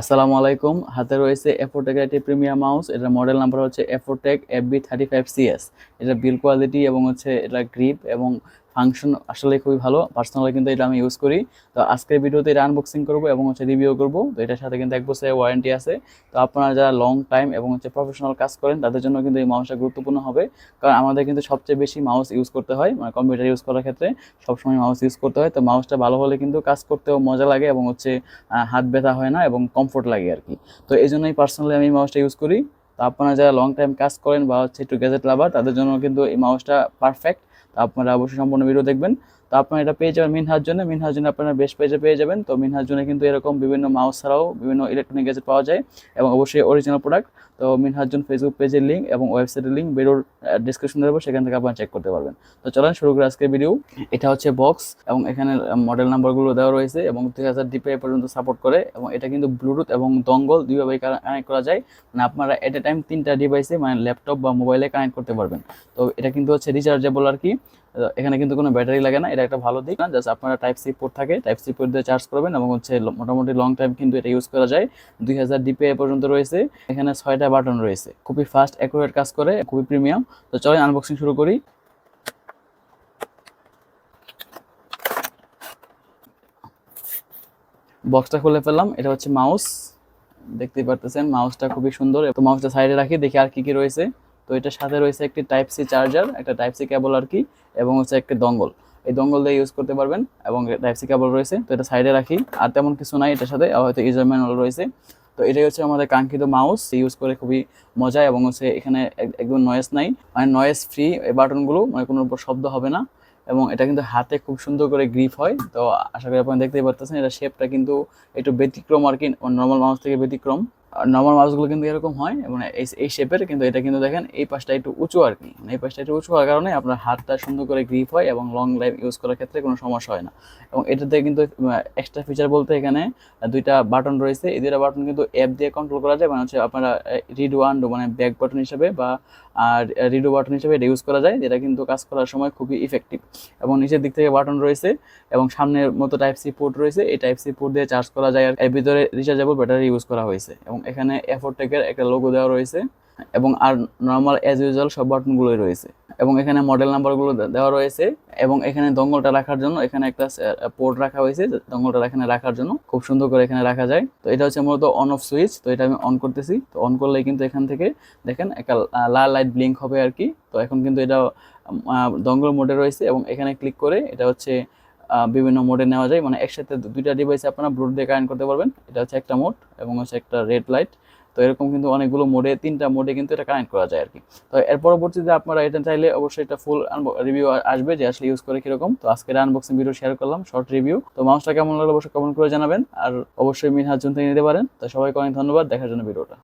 আসসালামু আলাইকুম। হাতে রয়েছে এফোটেক একটি প্রিমিয়াম মাউস এটার মডেল নাম্বার হচ্ছে এফোটেক F B thirty five C S এটা বিল কোয়ালিটি এবং হচ্ছে এটা গ্রিপ এবং ফাংশন আসলে খুবই ভালো পার্সোনালি কিন্তু এটা আমি ইউজ করি। তো আজকের ভিডিওতে এটা আনবক্সিং করব এবং হচ্ছে রিভিউ করব। তো এটার সাথে কিন্তু এক বছরের ওয়ারেন্টি আছে। তো আপনারা যারা লং টাইম এবং হচ্ছে প্রফেশনাল কাজ করেন, তাদের জন্য কিন্তু এই মাউসটা গুরুত্বপূর্ণ হবে। কারণ আমাদের কিন্তু সবচেয়ে বেশি মাউস ইউজ করতে হয় মানে কম্পিউটার ইউজ করার ক্ষেত্রে সবসময় মাউস ইউজ করতে হয়। তো মাউসটা ভালো হলে কিন্তু কাজ করতেও মজা লাগে এবং হচ্ছে হাত ব্যথা হয় না এবং কমফোর্ট লাগে আর কি তো এই জন্যই পার্সোনালি আমি মাউসটা ইউজ করি। তো আপনারা যারা লং টাইম কাজ করেন বা হচ্ছে একটু গ্যাজেট লাভার তাদের জন্য কিন্তু এই মাউসটা পারফেক্ট তো আপনারা অবশ্যই সম্পূর্ণ ভিডিও দেখবেন। তো আপনার এটা পেয়ে যাবেন মিনহার জন্য। মিনহার জন্য আপনারা বেস্ট পেজে পেয়ে যাবেন। তো মিনহার জন্য কিন্তু এরকম বিভিন্ন মাউস ছাড়াও বিভিন্ন ইলেকট্রনিক গ্যাজেট পাওয়া যায় এবং অবশ্যই অরিজিনাল প্রোডাক্ট তো মিনহার ফেসবুক পেজের লিঙ্ক এবং ওয়েবসাইটের লিঙ্ক বেরোর ডিসক্রিপশন দেবো সেখান থেকে আপনারা চেক করতে পারবেন। তো চলেন শুরু করে আজকের ভিডিও এটা হচ্ছে বক্স এবং এখানে মডেল নাম্বারগুলো দেওয়া রয়েছে এবং দুই হাজার ডিপিআই পর্যন্ত সাপোর্ট করে এবং এটা কিন্তু ব্লুটুথ এবং দঙ্গল দুইভাবে কানেক্ট করা যায়। মানে আপনারা এট এ টাইম তিনটা ডিভাইসে মানে ল্যাপটপ বা মোবাইলে কানেক্ট করতে পারবেন। তো এটা কিন্তু হচ্ছে রিচার্জেবল আর কি। এখানে কিন্তু কোনো ব্যাটারি লাগে না, এটা একটা ভালো দিক। না জাস্ট আপনারা টাইপ সি পোর্ট থাকে টাইপ সি পোর্ট দিয়ে চার্জ করবেন এবং হচ্ছে মোটামুটি লং টাইম কিন্তু এটা ইউজ করা যায়। দুই হাজার ডিপিআই পর্যন্ত রয়েছে। এখানে ছয়টা বাটন রয়েছে। খুবই ফাস্ট অ্যাকুরেট কাজ করে, খুবই প্রিমিয়াম তো চলে আনবক্সিং শুরু করি। বক্সটা খুলে ফেললাম, এটা হচ্ছে মাউস দেখতেই পারতেছেন মাউসটা খুবই সুন্দর। তো মাউসটা সাইডে রাখি, দেখি আর কি কি রয়েছে। তো এটার সাথে রয়েছে একটি টাইপ সি চার্জার একটা টাইপ সি কেবল আর কি, এবং হচ্ছে একটি দঙ্গল এই দঙ্গল দিয়ে ইউজ করতে পারবেন, এবং টাইপ সি কেবল রয়েছে, তো এটা সাইডে রাখি, আর তেমন কিছু নাই এটার সাথে হয়তো ইউজার ম্যানুয়াল রয়েছে। তো এটাই হচ্ছে আমাদের কাঙ্ক্ষিত মাউস ইউজ করে খুবই মজা, এবং হচ্ছে এখানে এক- একদম নয়েস নাই। মানে নয়েস ফ্রি এই বাটনগুলো মানে কোনো শব্দ হবে না, এবং এটা কিন্তু হাতে খুব সুন্দর করে গ্রিপ হয়। তো আশা করি আপনারা দেখতেই পারতেছেন এটা শেপটা কিন্তু একটু ব্যতিক্রম আর কি নর্মাল মাউস থেকে ব্যতিক্রম। নর্মাল মাউসগুলো কিন্তু এরকম হয় এবং এই এই শেপের কিন্তু এটা কিন্তু দেখেন এই পাশটা একটু উঁচু আর কি। মানে এই পাশটা একটু উঁচু হওয়ার কারণে আপনার হাতটা সুন্দর করে গ্রিপ হয় এবং লং লাইফ ইউজ করার ক্ষেত্রে কোনো সমস্যা হয় না। এবং এটাতে কিন্তু এক্সট্রা ফিচার বলতে এখানে দুইটা বাটন রয়েছে। এই দুইটা বাটন কিন্তু অ্যাপ দিয়ে কন্ট্রোল করা যায় মানে হচ্ছে আপনারা রিড ওয়ান মানে ব্যাক বাটন হিসেবে বা, আর রিডো বাটন হিসেবে এটা ইউজ করা যায়, যেটা কিন্তু কাজ করার সময় খুবই ইফেক্টিভ এবং নিচের দিক থেকে বাটন রয়েছে এবং সামনের মতো টাইপ সি পোর্ট রয়েছে। এই টাইপ সি পোর্ট দিয়ে চার্জ করা যায় আর এর ভিতরে রিচার্জেবল ব্যাটারি ইউজ করা হয়েছে। এবং এখানে এফোরটেকের একটা লোগো দেওয়া রয়েছে এবং আর নর্মাল অ্যাজ ইউজুয়াল সব বাটনগুলোই রয়েছে। এবং এখানে মডেল নাম্বারগুলো দেওয়া রয়েছে এবং এখানে দঙ্গলটা রাখার জন্য এখানে একটা পোর্ট রাখা হয়েছে দঙ্গলটা এখানে রাখার জন্য। খুব সুন্দর করে এখানে রাখা যায়। তো এটা হচ্ছে মূলত অন অফ সুইচ তো এটা আমি অন করতেছি। তো অন করলেই কিন্তু এখান থেকে দেখেন একটা লাল লাইট ব্লিঙ্ক হবে আর কি। তো এখন কিন্তু এটা দঙ্গল মোডে রয়েছে এবং এখানে ক্লিক করে এটা হচ্ছে বিভিন্ন মোডে নেওয়া যায়। মানে একসাথে দুইটা ডিভাইসে আপনারা ব্লুটুথ দিয়ে কানেক্ট করতে পারবেন। এটা হচ্ছে একটা মোড এবং হচ্ছে একটা রেড লাইট তো এরকম কিন্তু অনেকগুলো মোডে, তিনটা মোডে কিন্তু এটা কানেক্ট করা যায় আর কি তো এর পরবর্তীতে আপনারা এটা চাইলে অবশ্যই এটা ফুল রিভিউ আসবে যে আসলে ইউজ করে কীরকম। তো আজকের আনবক্সিং ভিডিও শেয়ার করলাম শর্ট রিভিউ তো মাউসটা কেমন লাগল অবশ্যই কমেন্ট করে জানাবেন। আর অবশ্যই মিনহার থেকে নিতে পারেন। তো সবাইকে অনেক ধন্যবাদ। দেখার জন্য ভিডিওটা